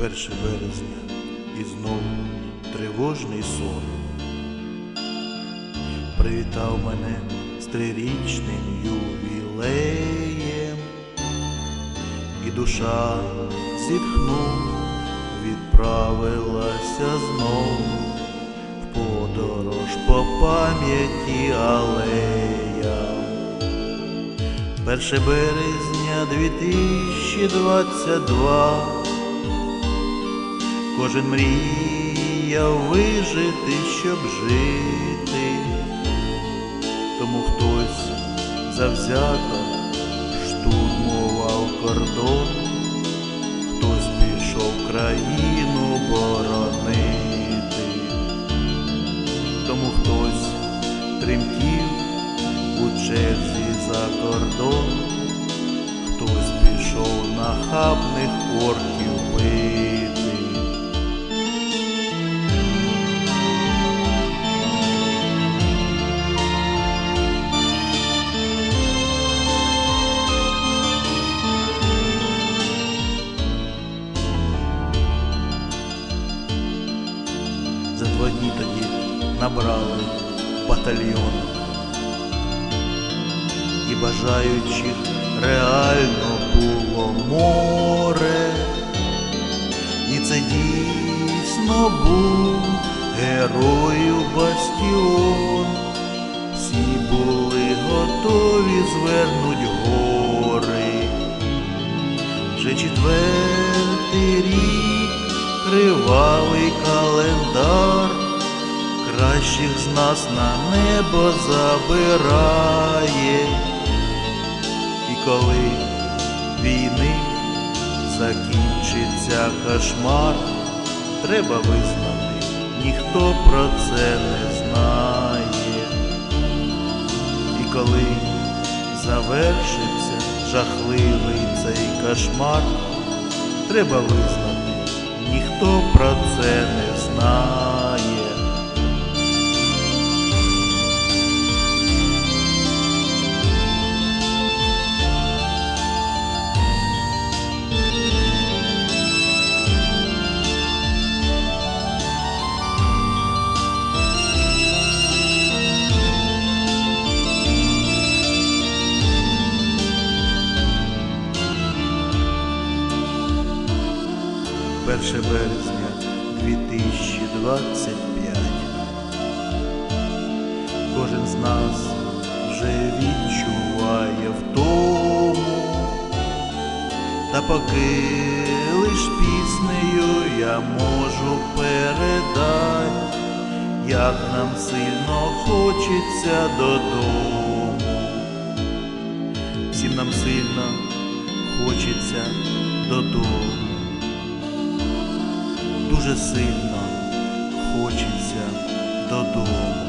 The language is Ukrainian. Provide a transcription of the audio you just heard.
1 березня і знову тривожний сон. Привітав мене з трирічним ювілеєм, і душа зітхнув, відправилася знов в подорож по пам'яті алеям. 1 березня 2022 Кожен мріяв вижити, щоб жити, тому хтось завзято штурмував кордон, хтось пішов країну боронити, тому хтось тремтів у черзі за кордон, хтось пішов нахабних орків бити. За два дні тоді набрали батальйон і бажаючих реально було море, і це дійсно був герою бастіон. Всі були готові звернуть гори. Вже четвертий рік кривавий кращих з нас на небо забирає, і коли війни закінчиться кошмар, треба визнати, ніхто про це не знає. І коли завершиться жахливий цей кошмар, треба визнати, ніхто про це не знає. Перше березня 2025 Кожен з нас вже відчуває втому, та поки лиш піснею я можу передати, як нам сильно хочеться додому. Всім нам сильно хочеться додому дуже сильно хочеться додому.